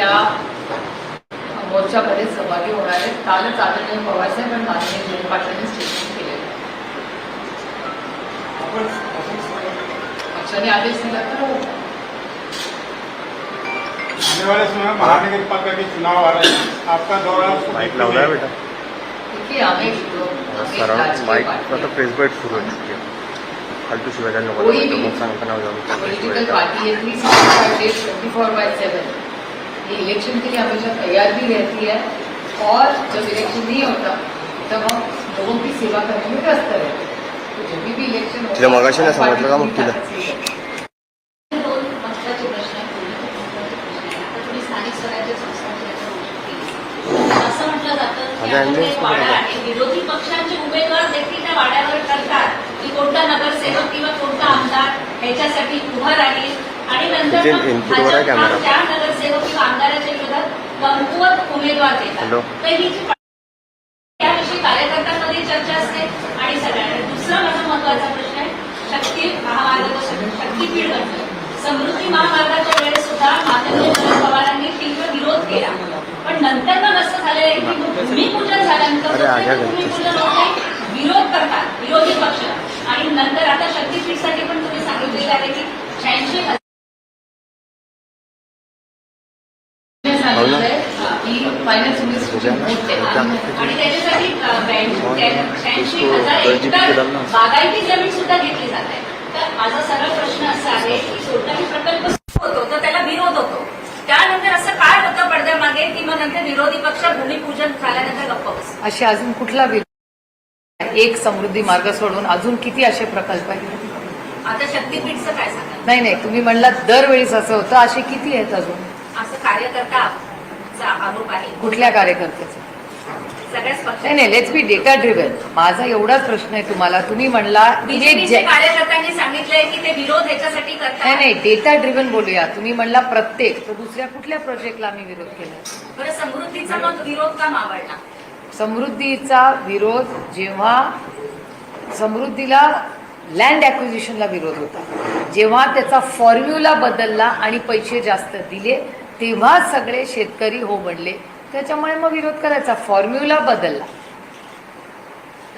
त्या मोर्चामध्ये सहभागी होणार आहेत. कालच आदरणीय पवारसाहेब आणि माननीय जयंत पाटलांनी स्टेटमेंट केलेलं आहे. पक्षाने आदेश दिला तर आने चुनाव आ रहे हैं दौरा माइक लग रहा बेटा. देखिए हमें सराउंड माइक का तो फालतू शिवाय लोगों को नुकसान करना हो जाएगा बाय 7 कि इलेक्शन के लिए हमेशा तैयार भी रहती है। और जब इलेक्शन नहीं होता तब हम लोगों की सेवा करने में व्यस्त रहते हैं। तो जब भी इलेक्शन होता है विरोधी पक्षांचे उमेदवार देखील त्या वाड्यावर ठरतात की कोणता नगरसेवक किंवा कोणता आमदार ह्याच्यासाठी उभा राहील तिथे मग input वर आहे हा ही जी त्याविषयी कार्यकर्त्यांमध्ये चर्चा असते आणि सगळ्यांना दुसरा माझा महत्त्वाचा प्रश्न आहे शक्ती महामार्गाचा शक्तीपीठ घडलं समृद्धी महामार्गाच्या वेळेस सुद्धा माननीय शरद पवारांनी तीव्र विरोध केला. पण नंतर मग असं झालेलं आहे की मग भूमिपूजन झाल्यानंतर अरे, आज्ञा प्रत्येक करते. भूमिपूजन होते विरोध करतात विरोधी पक्ष आणि नंतर आता शक्तीपीठसाठी पण तुम्ही सांगितलेलं आहे की शहाऐंशी हजार मी सांगितलं आहे की फायनान्स मिनिस्टरची मोठ आहे आणि त्याच्यासाठी शहाऐंशी तो हजार गरजी हेक्टर केलं ना. बागायती जमीन सुद्धा घेतली जात आहे तर माझा सरळ प्रश्न असा आहे की कोणताही प्रकल्प सुरू होतो तर त्याला विरोध होतो त्यानंतर असं काय होतं पडद्यामागे की मग नंतर विरोधी पक्ष भूमिपूजन झाल्यानंतर गप्प बसतो असे अजून कुठला विरोध एक समृद्धी मार्ग सोडून अजून किती असे प्रकल्प आहेत? आता शक्तीपीठचं काय सांगा नाही नाही तुम्ही म्हणला दरवेळीच असं होतं. असे किती आहेत अजून? असं कार्यकर्ताचा आरोप आहे. कुठल्या कार्यकर्त्याचे? नाही नाही लेट्स बी डेटा ड्रिव्हन माझा एवढाच प्रश्न आहे तुम्हाला. तुम्ही म्हणला की बीजेपीच्या जे- कार्यकर्त्यांनी सांगितलंय की ते विरोध ह्याच्यासाठी नाही नाही डेटा ड्रिव्हन बोलूया. तुम्ही म्हणला प्रत्येक तर दुसऱ्या कुठल्या प्रोजेक्टला आम्ही विरोध केला? बरं समृद्धीचा मग विरोध का मावळला? समृद्धीचा विरोध जेव्हा समृद्धीला लँड ॲक्विजिशनला विरोध होता. जेव्हा त्याचा फॉर्म्युला बदलला आणि पैसे जास्त दिले तेव्हा सगळे शेतकरी हो म्हणले त्याच्यामुळे मग विरोध करायचा. फॉर्म्युला बदलला.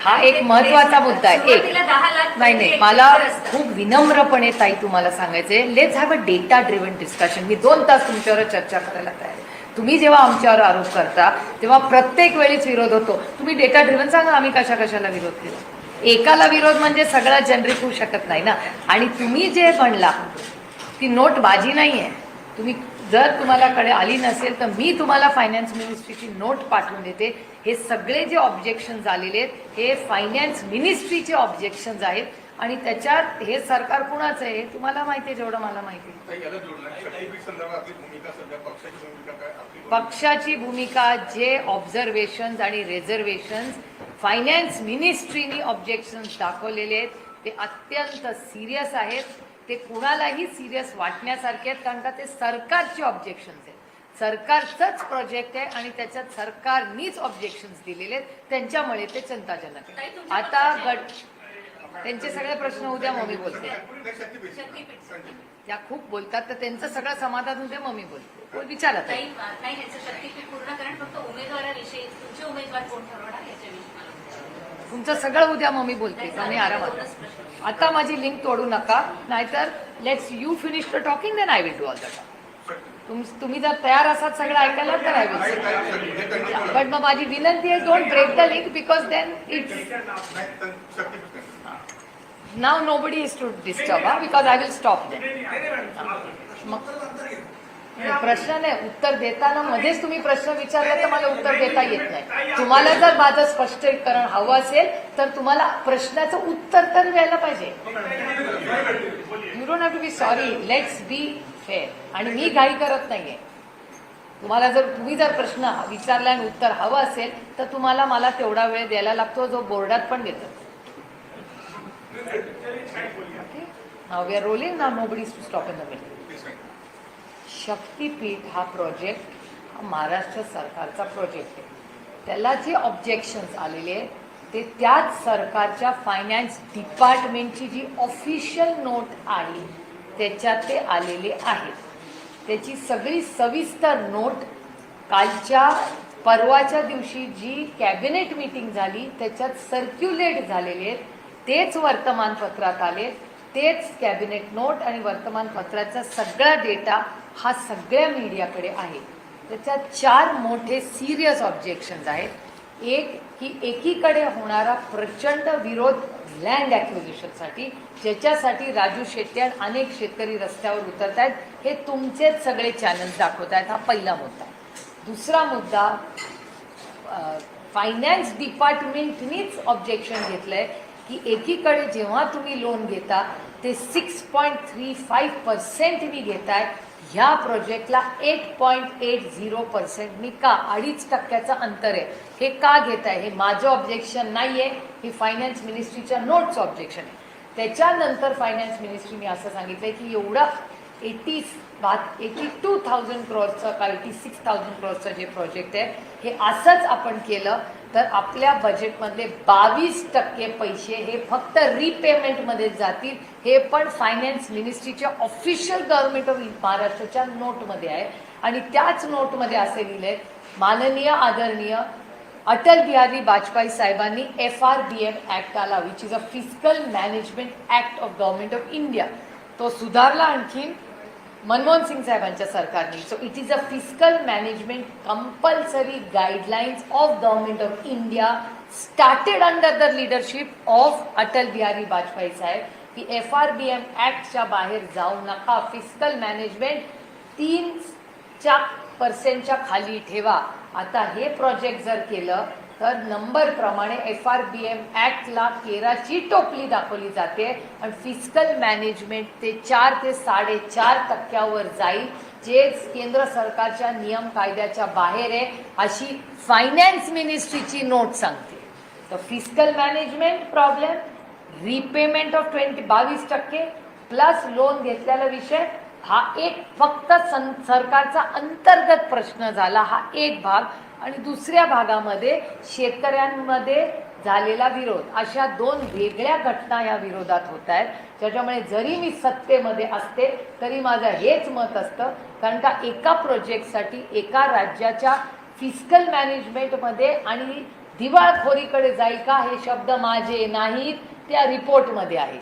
हा एक महत्त्वाचा मुद्दा आहे. एक. नाही नाही. मला खूप विनम्रपणे ताई तुम्हाला सांगायचंय. Let's have a data driven discussion मी दोन तास तुमच्यावर चर्चा करायला तयार आहे. तुम्ही जेव्हा आमच्यावर आरोप करता तेव्हा प्रत्येक वेळीच विरोध होतो. तुम्ही डेटा ड्रिव्हन सांगा आम्ही कशा कशाला विरोध केला? एकाला विरोध म्हणजे सगळा जनरिक होऊ शकत नाही ना. आणि तुम्ही जे म्हणला ती नोट माझी नाही आहे तुम्ही जर तुम्हाला कडे आली नसेल तर मी तुम्हाला फायनान्स मिनिस्ट्रीची नोट पाठवून देते. हे सगळे जे ऑब्जेक्शन झालेले आहेत हे फायनान्स मिनिस्ट्रीचे ऑब्जेक्शन्स आहेत. आणि त्याच्यात हे सरकार कुणाचं आहे हे तुम्हाला माहिती आहे जेवढं मला माहिती पक्षाची भूमिका पक्षाची जे ऑब्झर्वेशन्स आणि रेझर्वेशन्स फायनान्स मिनिस्ट्रीनी ऑब्जेक्शन्स दाखवलेले आहेत. ते अत्यंत सिरियस आहेत. ते कुणालाही सिरियस वाटण्यासारखे आहेत कारण का ते सरकारचे ऑब्जेक्शन्स आहेत. सरकारचंच प्रोजेक्ट आहे आणि त्याच्यात सरकारनीच ऑब्जेक्शन्स दिलेले आहेत. त्यांच्यामुळे ते चिंताजनक आहे. आता गट त्यांचे सगळे प्रश्न उद्या मग मी बोलते. त्या खूप बोलतात तर त्यांचं सगळं समाधान उद्या मग मी बोलते. बोल, विचारा ताई. नाही पूर्ण कारण फक्त उमेदवाराविषयी. तुमचे उमेदवार कोण ठरवणार तुमचं सगळं उद्या मग मी बोलते. आम्ही आणि आरामात आता माझी लिंक तोडू नका नाहीतर let's you finish the talking then I will do all the तुम तुम्ही जर तयार असाल सगळं ऐकायला तर आय विल बट मग माझी विनंती आहे don't break the link because then it's now nobody is to disturb हा because I will stop then मग प्रश्न नाही उत्तर देताना मध्येच तुम्ही प्रश्न विचारला तर मला उत्तर देता येत नाही. तुम्हाला जर माझं स्पष्टीकरण हवं असेल तर तुम्हाला प्रश्नाचं उत्तर तर द्यायला पाहिजे. You don't have to be sorry let's be fair आणि मी घाई करत नाहीये. तुम्हाला जर तुम्ही जर प्रश्न विचारला आणि उत्तर हवं असेल तर तुम्हाला मला तेवढा वेळ द्यायला लागतो जो बोर्डात पण देतो. नाव वी आर रोलिंग ना nobody to stop in the middle Shaktipeeth हा प्रोजेक्ट हा महाराष्ट्र सरकारचा प्रोजेक्ट आहे. त्याला जे ऑब्जेक्शन्स आलेले आहेत ते त्याच सरकारच्या फायनान्स डिपार्टमेंटची जी ऑफिशियल नोट आहे त्याच्यात ते आलेले आहेत. त्याची सगळी सविस्तर नोट कालच्या परवाच्या दिवशी जी कॅबिनेट मीटिंग झाली त्याच्यात सर्क्युलेट झालेले आहेत. तेच वर्तमानपत्रात आले तेच कॅबिनेट नोट आणि वर्तमानपत्राचा सगळा डेटा हा सगळ्या मीडियाकडे आहे. त्याच्यात चार मोठे सिरियस ऑब्जेक्शन्स आहेत. एक की एकीकडे होणारा प्रचंड विरोध लँड ॲक्विजिशनसाठी ज्याच्यासाठी राजू शेट्टी आणि अनेक शेतकरी रस्त्यावर उतरत आहेत हे तुमचेच सगळे चॅनल्स दाखवत आहेत हा पहिला मुद्दा. दुसरा मुद्दा फायनान्स डिपार्टमेंटनीच ऑब्जेक्शन घेतलं आहे की एकीकडे जेव्हा तुम्ही लोन घेता ते सिक्स पॉईंट थ्री फाईव्ह पर्सेंटनी घेताय ह्या प्रोजेक्टला एट पॉईंट एट झिरो पर्सेंटनी का अडीच टक्क्याचं अंतर आहे? हे का घेत आहे? हे माझं ऑब्जेक्शन नाही आहे हे फायनान्स मिनिस्ट्रीच्या नोटचं ऑब्जेक्शन आहे. त्याच्यानंतर फायनान्स मिनिस्ट्रीने असं सांगितलं की एवढं एटी एटी टू थाउजंड क्रॉरचं का एटी सिक्स थाउजंड क्रॉसचं जे प्रोजेक्ट आहे हे असंच आपण केलं तर आपल्या बजेटमधले बावीस टक्के पैसे हे फक्त रिपेमेंटमध्ये जातील. हे पण फायनान्स मिनिस्ट्रीच्या ऑफिशियल गव्हर्नमेंट ऑफ महाराष्ट्राच्या नोटमध्ये आहे. आणि त्याच नोटमध्ये असे लिहिले माननीय आदरणीय अटल बिहारी वाजपेयी साहेबांनी F R B M act आला which is a fiscal management act of government of India तो सुधारला आणखीन मनमोहन सिंग साहेबांच्या सरकारने. So it is a fiscal management compulsory guidelines of government of India started under the leadership of Atal Bihari Vajpayee साहेब की F R B M ॲक्टच्या बाहेर जाऊ नका. फिस्कल मॅनेजमेंट तीनच्या पर्सेंटच्या खाली ठेवा. आता हे प्रोजेक्ट जर केलं तर नंबरप्रमाणे एफ आर बी एम ॲक्टला केराची टोपली दाखवली जाते. आणि फिजिकल मॅनेजमेंट ते चार ते साडेचार टक्क्यावर जाईल जे केंद्र सरकारच्या नियम कायद्याच्या बाहेर आहे अशी फायनान्स मिनिस्ट्रीची नोट सांगते. तर fiscal management problem repayment of twenty बावीस टक्के प्लस लोन घेतलेला विषय हा एक फक्त सं सरकारचा अंतर्गत प्रश्न झाला हा एक भाग. आणि दुसऱ्या भागामध्ये शेतकऱ्यांमध्ये झालेला विरोध. अशा दोन वेगळ्या घटना या विरोधात होत आहेत. त्याच्यामुळे जरी मी सत्तेमध्ये असते तरी माझं हेच मत असतं कारण का एका प्रोजेक्टसाठी एका राज्याच्या फिजिकल मॅनेजमेंटमध्ये आणि दिवाळखोरीकडे जाईल का हे शब्द माझे नाहीत त्या रिपोर्टमध्ये आहेत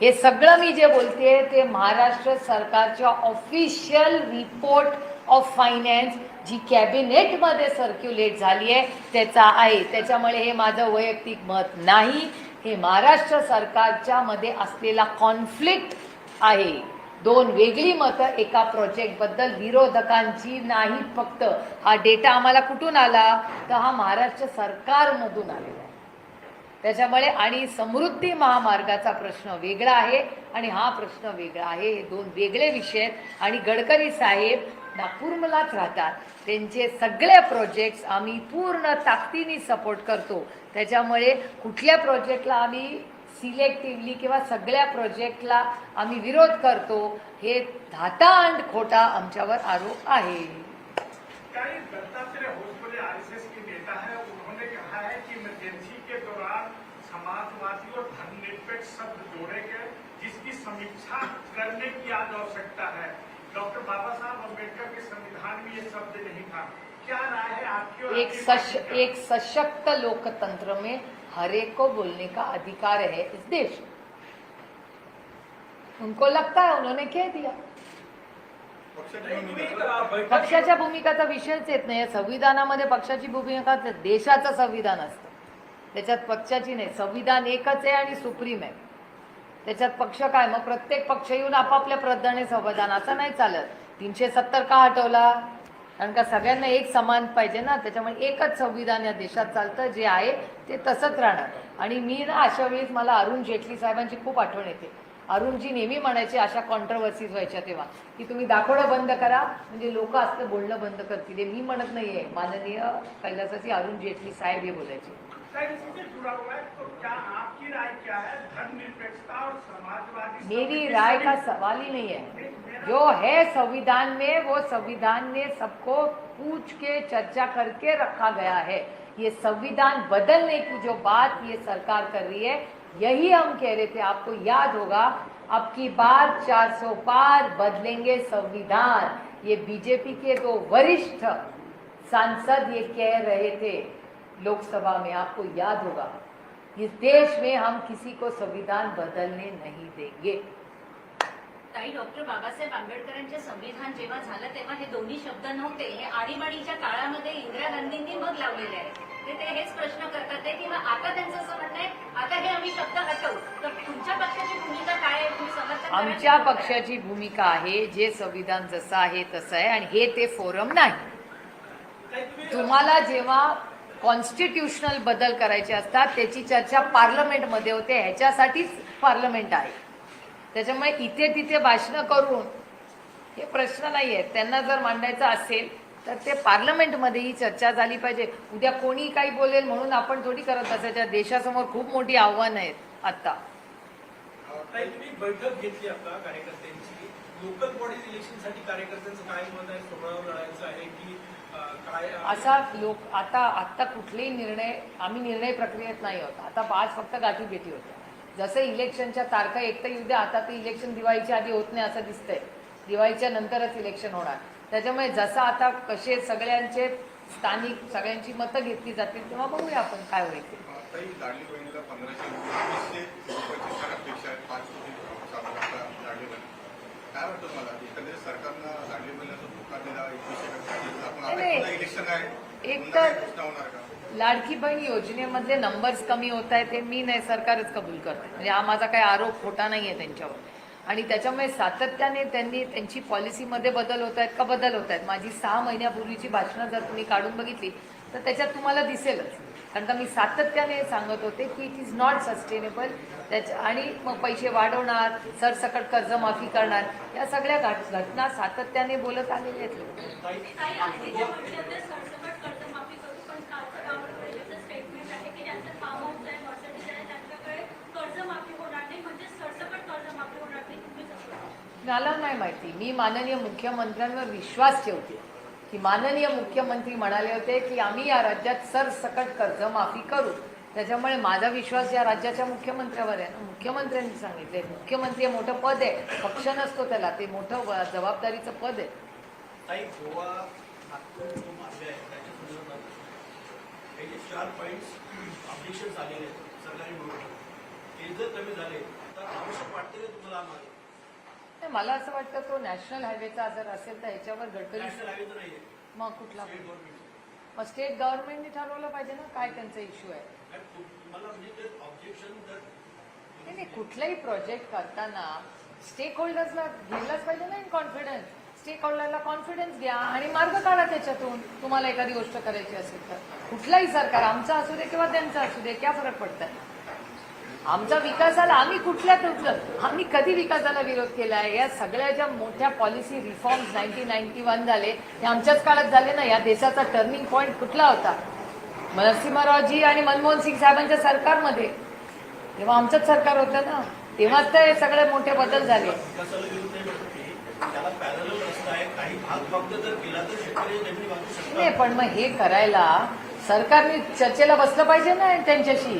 हे सगळं मी जे बोलते ते महाराष्ट्र सरकारच्या ऑफिशियल रिपोर्ट ऑफ फायनान्स जी कॅबिनेटमध्ये सर्क्युलेट झाली आहे त्याचा आहे. त्याच्यामुळे हे माझं वैयक्तिक मत नाही. हे महाराष्ट्र सरकारच्या मध्ये असलेला कॉन्फ्लिक्ट आहे. दोन वेगळी मतं एका प्रोजेक्टबद्दल विरोधकांची नाही फक्त. हा डेटा आम्हाला कुठून आला? तर हा महाराष्ट्र सरकारमधून आलेला आहे. त्याच्यामुळे आणि समृद्धी महामार्गाचा प्रश्न वेगळा आहे आणि हा प्रश्न वेगळा आहे. हे दोन वेगळे विषय आहेत. आणि गडकरी साहेब नागपूरमलाच राहतात. त्यांचे सगळे प्रोजेक्ट्स आम्ही पूर्ण ताकदीने सपोर्ट करतो. त्याच्यामुळे कुठल्या प्रोजेक्टला आम्ही सिलेक्टिव्हली किंवा सगळ्या प्रोजेक्टला आम्ही विरोध करतो हे धाता आणि खोटा आमच्यावर आरोप आहे कई दत्तात्रेय होसबले आरएसएस के नेता है उन्होंने कहा है कि इमरजेंसी के दौरान समाजवादी और धर्मनिरपेक्ष शब्द जोड़े गए जिसकी समीक्षा करने की आज आवश्यकता है। डॉक्टर बाबा साहब अम्बेडकर के संविधान में ये शब्द नहीं था। क्या राय है आपकी एक सश? एक सशक्त लोकतंत्र में हर एक को बोलने का अधिकार है इस देश में। उनको लगता है उन्होंने कह दिया। पक्षाच्या भूमिकाचा विषयच येत नाही. या संविधानामध्ये पक्षाची भूमिका देशाचं संविधान असतं. त्याच्यात पक्षाची नाही संविधान एकच आहे आणि सुप्रीम आहे. त्याच्यात पक्ष काय? मग प्रत्येक पक्ष येऊन आपापल्या प्रधाने संविधान असं नाही चालत. तीनशे सत्तर का हटवला? कारण का सगळ्यांना एक समान पाहिजे ना? त्याच्यामुळे एकच संविधान या देशात चालतं जे आहे ते तसंच राहणार. आणि मी ना अशा वेळेस मला अरुण जेटली साहेबांची खूप आठवण येते. अरुणजी नेहमी म्हणायचे अशा कॉन्ट्रवर्सीज व्हायच्या तेव्हा की तुम्ही दाखवणं बंद करा. म्हणजे लोक असतं बोलणं बंद करतील. मी म्हणत नाही आहे माननीय कैलासाची अरुण जेटली साहेब हे बोलायचे. मेरी राय का सवाल ही नहीं है। जो है संविधान में, वो संविधान ने सबको पूछ के चर्चा करके रखा गया है। ये संविधान बदलने की जो बात ये सरकार कर रही है, यही हम कह रहे थे। आपको याद होगा, अब की बार 400 पार बदलेंगे संविधान। ये बीजेपी के दो वरिष्ठ सांसद ये कह रहे थे। लोकसभा में आपको याद होगा इस देश में हम किसी को संविधान बदलने नहीं देंगे। ताई डॉक्टर बाबासाहेब आंबेडकरांचे संविधान जेव्हा झालं तेव्हा हे दोन्ही शब्द नव्हते. हे आणीबाणीच्या काळामध्ये इंदिरा गांधींनी मग लावलेले आहेत. ते ते हेच प्रश्न करतात ते किंवा आता त्यांचं असं म्हणणं आहे. आता हे आम्ही शब्द हटवू. तर तुमच्या पक्षाची भूमिका काय आहे? तुम्ही समर्थन? आमच्या पक्षाची भूमिका आहे जे संविधान जसं आहे तसं आहे आणि हे ते फोरम नाही. तुम्हाला जेव्हा कॉन्स्टिट्युशनल बदल करायचे असतात त्याची चर्चा पार्लमेंटमध्ये होते ह्याच्यासाठीच पार्लमेंट आहे. त्याच्यामुळे इथे तिथे भाषणं करून हे प्रश्न नाही आहेत त्यांना जर मांडायचं असेल तर ते पार्लमेंटमध्ये ही चर्चा झाली पाहिजे. उद्या कोणी काही बोलेल म्हणून आपण थोडी करत असायच्या. देशासमोर खूप मोठी आव्हानं आहेत आत्ता बैठक घेतली आता कार्यकर्त्यांची. लोकल बॉडीज इलेक्शनसाठी कार्यकर्त्यांचं काय मत आहे? स्वभाव लढायचं आहे की असा लोक आता आत्ता कुठलेही निर्णय आम्ही निर्णय प्रक्रियेत नाही होत आता आज फक्त गाठी भेटी होत्या. जसं इलेक्शनच्या तारखा एक तर येऊ द्या आता ते इलेक्शन दिवाळीच्या आधी होत नाही असं दिसतंय. दिवाळीच्या नंतरच इलेक्शन होणार. त्याच्यामुळे जसं आता कसे सगळ्यांचे स्थानिक सगळ्यांची मतं घेतली जातील तेव्हा बघूया आपण काय होईल. ते. एक तर- लाडकी बहीण योजनेमधले नंबर्स कमी होत आहेत ते मी नाही सरकारच कबूल करते म्हणजे हा माझा काही आरोप खोटा नाही आहे त्यांच्यावर. आणि त्याच्यामुळे सातत्याने त्यांनी त्यांची पॉलिसीमध्ये बदल होत आहेत का बदल होत आहेत? माझी सहा महिन्यापूर्वीची भाषणं जर तुम्ही काढून बघितली तर त्याच्यात तुम्हाला दिसेलच. कारण का मी सातत्याने सांगत होते की इट इज नॉट सस्टेनेबल त्याच्या आणि मग पैसे वाढवणार सरसकट कर्जमाफी करणार या सगळ्या घट- घटना सातत्याने बोलत आलेले आहेत मला नाही माहिती. मी माननीय मुख्यमंत्र्यांवर विश्वास ठेवते. की माननीय मुख्यमंत्री म्हणाले होते की आम्ही या राज्यात सरसकट कर्जमाफी करू. त्याच्यामुळे माझा विश्वास या राज्याच्या मुख्यमंत्र्यावर आहे. मुख्यमंत्र्यांनी सांगितले मुख्यमंत्री हे मोठं पद आहे. पक्ष नसतो त्याला ते मोठं जबाबदारीचं पद आहे. चार पॉईंट्स सरकारी ते जर कमी झाले तर आवश्यक वाटते तुम्हाला आम्हाला? नाही, मला असं वाटतं तो नॅशनल हायवेचा जर असेल तर ह्याच्यावर गडकरी मग कुठला? मग स्टेट गव्हर्नमेंटने ठरवलं पाहिजे ना काय त्यांचा इश्यू आहे. तुम्हाला म्हणजे नाही नाही, कुठलाही प्रोजेक्ट करताना स्टेक होल्डर्सला घ्यायलाच पाहिजे ना इन कॉन्फिडन्स स्टेक होल्डरला कॉन्फिडन्स घ्या आणि मार्ग काढा त्याच्यातून. तुम्हाला एखादी गोष्ट करायची असेल तर. कुठलाही सरकार आमचा असू दे किंवा त्यांचा असू दे क्या फरक पडतंय? आमचा विकासाला आम्ही कुठल्या कुठलं आम्ही कधी विकासाला विरोध केला आहे या सगळ्या ज्या मोठ्या policy reforms nineteen ninety one झाले हे आमच्याच काळात झाले ना? या देशाचा टर्निंग पॉईंट कुठला होता? नरसिंहरावजी आणि मनमोहन सिंग साहेबांच्या सरकारमध्ये. तेव्हा आमचंच सरकार होतं ना तेव्हाच तर हे सगळे मोठे बदल झाले. नाही पण मग हे करायला सरकारने चर्चेला बसलं पाहिजे ना त्यांच्याशी?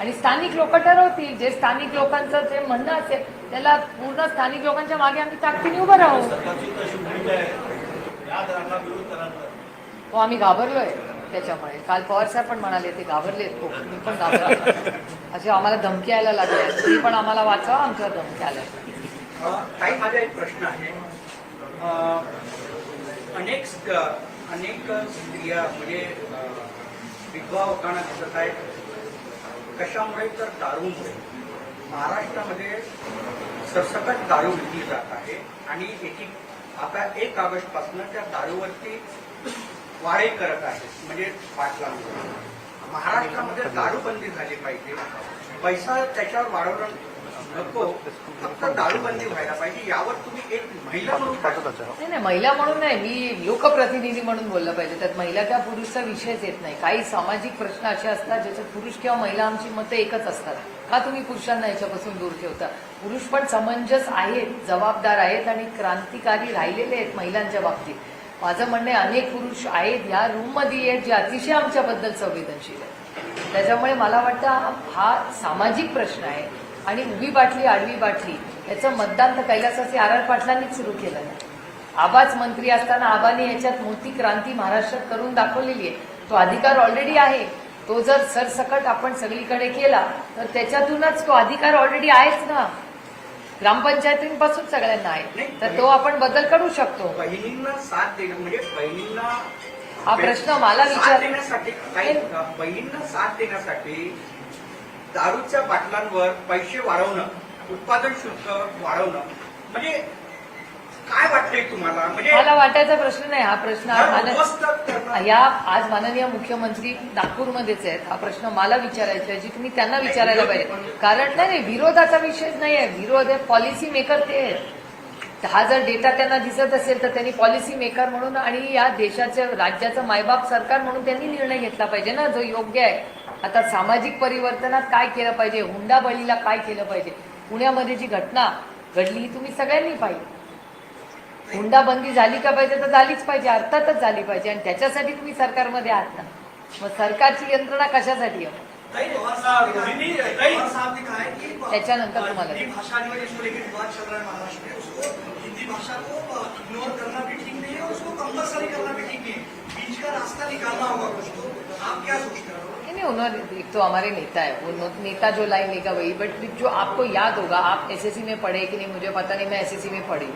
आणि स्थानिक लोक ठरवतील. जे स्थानिक लोकांचं जे म्हणणं असेल त्याला पूर्ण स्थानिक लोकांच्या मागे आम्ही ताकदीने उभं राहू. हो आम्ही घाबरलोय त्याच्यामुळे. काल पवार साहेब पण म्हणाले ते घाबरलेत खूप. मी पण घाबरलो असे आम्हाला धमकी यायला लागल्या तुम्ही पण आम्हाला वाचवा आमच्या धमकी आल्या. काही माझा एक प्रश्न आहे. अनेक अनेक स्त्रिया म्हणजे विधवा होताना दिसत आहेत. कशामुळे तर दारूमुळे. महाराष्ट्रामध्ये सरसकट दारू विकली जात आहे आणि एकी आता एक ऑगस्टपासून त्या दारूवरती वाढे करत आहे म्हणजे पाटलांवर महाराष्ट्रामध्ये दारूबंदी झाली पाहिजे. पैसा त्याच्यावर वाढवणं नको. फक्त दारूबंदी व्हायला पाहिजे. यावर तुम्ही एक महिला म्हणून नाही नाही महिला म्हणून नाही. मी लोकप्रतिनिधी म्हणून बोललं पाहिजे. त्यात महिला किंवा पुरुषचा विषयच येत नाही. काही सामाजिक प्रश्न असे असतात ज्याच्यात पुरुष किंवा महिला आमची मतं एकच असतात. का तुम्ही पुरुषांना याच्यापासून दूर ठेवता? पुरुष पण समंजस आहेत जबाबदार आहेत आणि क्रांतिकारी राहिलेले आहेत महिलांच्या बाबतीत. माझं म्हणणं आहे अनेक पुरुष आहेत या रूममध्ये आहेत जे अतिशय आमच्याबद्दल संवेदनशील आहेत. त्याच्यामुळे मला वाटतं हा- हा सामाजिक प्रश्न आहे. आणि उभी बाटली आडवी बाटली याचं मतदान तर कैलासाचे आर आर पाटलांनीच सुरू केलं आबाच मंत्री असताना आबाने याच्यात मोठी क्रांती महाराष्ट्रात करून दाखवलेली आहे. तो अधिकार ऑलरेडी आहे. तो जर सरसकट आपण सगळीकडे केला तर त्याच्यातूनच तो अधिकार ऑलरेडी आहेच ना. ग्रामपंचायतींपासून सगळ्यांना आहे. तर तो आपण बदल करू शकतो. बहिणींना साथ देणं म्हणजे बहिणींना हा प्रश्न मला साथ विचार देण्यासाठी काही बहिणींना साथ देण्यासाठी दारूच्या बाटलांवर पैसे वाढवणं उत्पादन शुल्क वाढवणं म्हणजे काय वाटतंय तुम्हाला? म्हणजे मला वाटायचा प्रश्न नाही. हा प्रश्न आज माननीय- या आज माननीय मुख्यमंत्री नागपूरमध्येच आहेत. हा प्रश्न मला विचारायचा आहे जी तुम्ही त्यांना विचारायला पाहिजे. कारण नाही नाही विरोधाचा विषयच नाही आहे. विरोध आहे पॉलिसी मेकर ते आहेत. हा जर डेटा त्यांना दिसत असेल तर त्यांनी पॉलिसी मेकर म्हणून आणि या देशाच्या राज्याचं मायबाप सरकार म्हणून त्यांनी निर्णय घेतला पाहिजे ना जो योग्य आहे. आता सामाजिक परिवर्तनात काय केलं पाहिजे? हुंडाबळीला काय केलं पाहिजे? पुण्यामध्ये जी घटना घडली ही तुम्ही सगळ्यांनी पाहिली. हुंडाबंदी झाली का पाहिजे? तर झालीच पाहिजे अर्थातच झाली पाहिजे. आणि त्याच्यासाठी तुम्ही सरकारमध्ये आहात ना. मग सरकारची यंत्रणा कशासाठी आहे? है त्याच्यानंतर तुम्हाला हिंदी नहीं तो उन्होंने, एक तो हमारे नेता है, वो नेता जो लाइन लेगा वही बट जो आपको याद होगा, आप एसएससी में पढ़े कि नहीं, मुझे पता नहीं, मैं एसएससी में पढ़ी।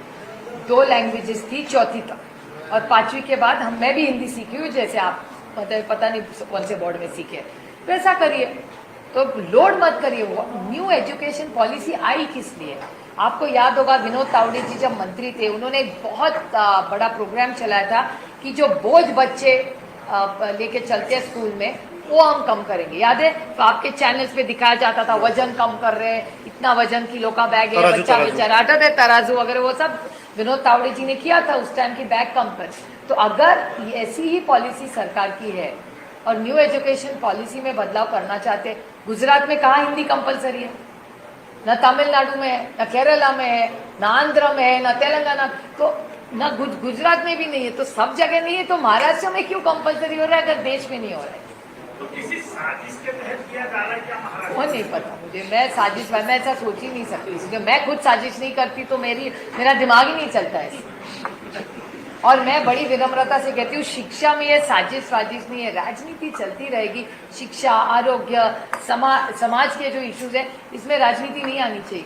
दो लैंग्वेजेस थी, चौथी तक। और पांचवी के बाद हम, मैं भी हिंदी सीखी हूँ, जैसे आप मतलब पता नहीं, कौन से बोर्ड में सीखे। वैसा करिए। तो लोड मत करिए न्यू एजुकेशन पॉलिसी आई किस लिए? आपको याद होगा, विनोद तावड़े जी जब मंत्री थे, उन्होंने एक बहुत बड़ा प्रोग्राम चलाया था कि जो बोझ बच्चे लेके चलते हैं स्कूल में वो हम कम करेंगे। याद है तो आपके चैनल्स पे दिखाया जाता था वज़न कम कर रहे हैं इतना वज़न किलो का बैग है बच्चा बेचारा आता है तराजू वगैरह वो सब विनोद तावड़े जी ने किया था उस टाइम की बैग कम कर। तो अगर ऐसी ही पॉलिसी सरकार की है और न्यू एजुकेशन पॉलिसी में बदलाव करना चाहते गुजरात में कहाँ हिंदी कंपलसरी है? न तमिलनाडु में है न केरला में है न आंध्र में है न तेलंगाना। तो न गुज, गुजरात में भी नहीं है तो सब जगह नहीं है तो महाराष्ट्र में क्यों कंपलसरी हो रहा है अगर देश में नहीं हो रहा है? तो किसी साजिश के तहत किया जा रहा है क्या महाराष्ट्र वो नहीं पता मुझे। मैं साजिश मैं ऐसा सोच ही नहीं सकती। क्योंकि मैं खुद साजिश नहीं करती तो मेरी मेरा दिमाग ही नहीं चलता है। और मैं बड़ी विनम्रता से कहती हूँ शिक्षा में ये साजिश साजिश नहीं है राजनीति चलती रहेगी। शिक्षा आरोग्य समा, समाज के जो इश्यूज़ है इसमें राजनीति नहीं आनी चाहिए।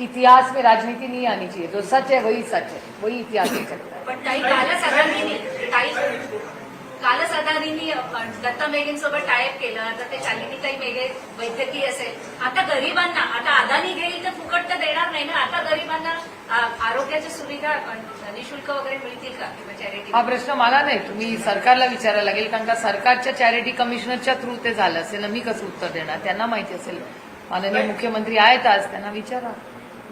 इतिहास में राजनीति नहीं आनी चाहिए। जो सच है वही सच है। वही इतिहास हो चलता है। कालच अदानीने दत्ता मेघेंसोबत टायप केलं आता ते शालिनीताई मेघे वैद्यकीय असेल. आता गरिबांना आता अदानी घेईल तर फुकट तर देणार नाही ना? आता गरिबांना आरोग्याच्या सुविधा निशुल्क वगैरे मिळतील का किंवा चॅरिटी हा प्रश्न मला नाही. तुम्ही सरकारला विचारायला लागेल कारण का सरकारच्या चॅरिटी कमिशनरच्या थ्रू ते झालं असेल ना? मी कसं उत्तर देणार? त्यांना माहिती असेल. माननीय मुख्यमंत्री आहेत आज त्यांना विचारा.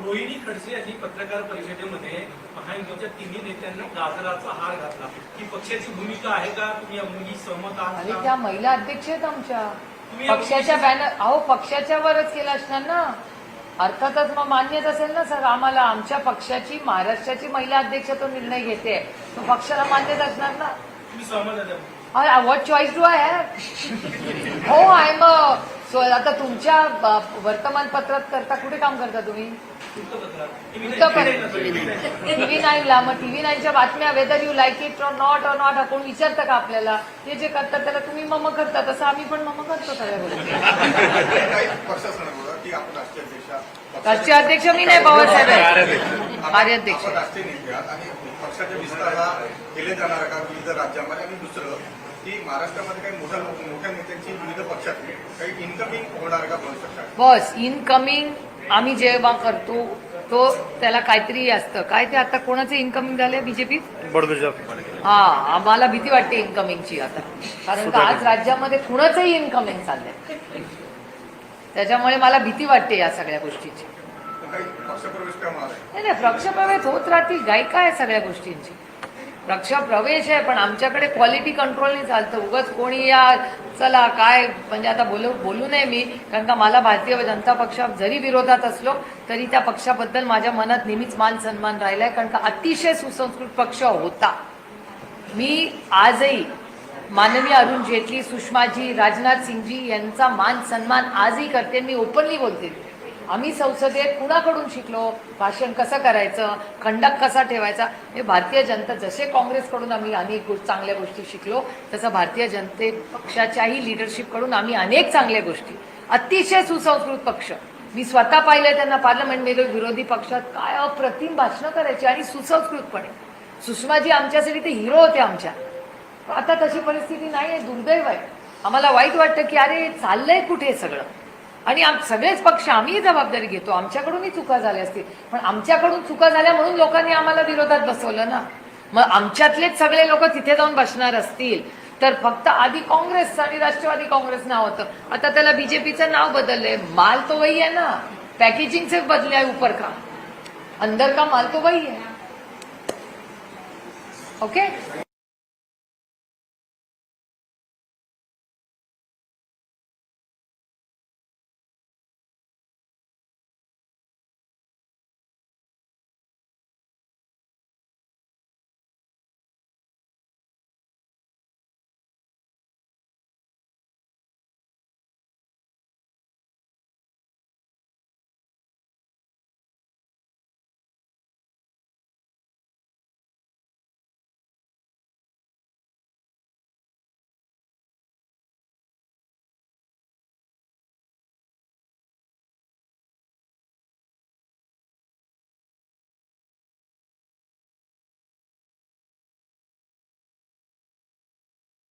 रोहिणी खडसे यांनी पत्रकार परिषदेमध्ये महायुतीच्या तिन्ही नेत्यांना गाजराचा हार घातला. ही पक्षाची भूमिका आहे का? तुम्ही या मुली सहमत आहात आणि का? त्या महिला अध्यक्ष आहेत आमच्या. तुम्ही पक्षाच्या बॅनर अहो पक्षाच्या वरच केलं असणार ना. अर्थातच मग मान्यच असेल ना सर आम्हाला. आमच्या पक्षाची महाराष्ट्राची महिला अध्यक्ष तो निर्णय घेते. तो पक्षाला मान्यच असणार ना. तुम्ही सहमत what choice do I have हो आय एम सो आता तुमच्या वर्तमानपत्रात करता कुठे काम करता तुम्ही? वृत्तपत्रात TV वृत्तपत्र टीव्ही नाईनला मग टीव्ही नाईनच्या बातम्या weather you like it or not or not कोण विचारतं का आपल्याला? ते जे करतात त्याला तुम्ही मम करता तसं आम्ही पण मम करतो सगळ्या गोष्टी. राष्ट्रीय अध्यक्ष मी नाही पवारसाहेब आहे आपण कार्याध्यक्ष आणि पक्षाच्या विस्ताराला केले जाणार का विविध राज्यामध्ये आणि दुसरं. की महाराष्ट्रामध्ये काही मोठ्या मोठ्या नेत्यांची विविध पक्षात काही इन्कमिंग होणार का बस इनकमिंग आम्ही जेव्हा करतो तो त्याला काहीतरी असतं. काय ते आता कोणाचं इन्कमिंग झालंय बीजेपीत हा आम्हाला भीती वाटते इन्कमिंगची आता. कारण का आज राज्यामध्ये कुणाचंही इन्कमिंग चाललंय. त्याच्यामुळे मला भीती वाटते या सगळ्या गोष्टीची. नाही नाही पक्षप्रवेश होत राहतील. गायिका आहे सगळ्या गोष्टींची. पक्षप्रवेश आहे पण आमच्याकडे क्वालिटी कंट्रोलने चालतं. उगाच कोणी या चला काय म्हणजे आता बोलू बोलू नये मी कारण का मला भारतीय जनता पक्ष जरी विरोधात असलो तरी त्या पक्षाबद्दल माझ्या मनात नेहमीच मान सन्मान राहिला आहे कारण का अतिशय सुसंस्कृत पक्ष होता. मी आजही माननीय अरुण जेटली सुषमाजी राजनाथ सिंगजी यांचा मान सन्मान आजही करते मी ओपनली बोलते. आम्ही संसदेत कुणाकडून शिकलो? भाषण कसं करायचं? खंडक कसा ठेवायचा? हे भारतीय जनता जसे काँग्रेसकडून आम्ही अनेक चांगल्या गोष्टी शिकलो तसं भारतीय जनते पक्षाच्याही लिडरशिपकडून आम्ही अनेक चांगल्या गोष्टी. अतिशय सुसंस्कृत पक्ष. मी स्वतः पाहिलं त्यांना पार्लमेंटमध्ये विरोधी पक्षात काय अप्रतिम भाषणं करायची आणि सुसंस्कृतपणे. सुषमाजी आमच्यासाठी ते हिरो होते आमच्या. आता तशी परिस्थिती नाही आहे दुर्दैव आहे. आम्हाला वाईट वाटतं की अरे चाललंय कुठे सगळं? आणि आम सगळेच पक्ष आम्हीही जबाबदारी घेतो. आमच्याकडूनही चुका झाल्या असतील. पण आमच्याकडून चुका झाल्या म्हणून लोकांनी आम्हाला विरोधात बसवलं ना. मग आमच्यातलेच सगळे लोक तिथे जाऊन बसणार असतील. तर फक्त आधी काँग्रेस आणि राष्ट्रवादी काँग्रेस नाव होतं. आता त्याला बीजेपीचं नाव बदललंय. माल तो वही आहे ना. पॅकेजिंग से बदले आहे ऊपर का अंदर का माल तो वही है ओके?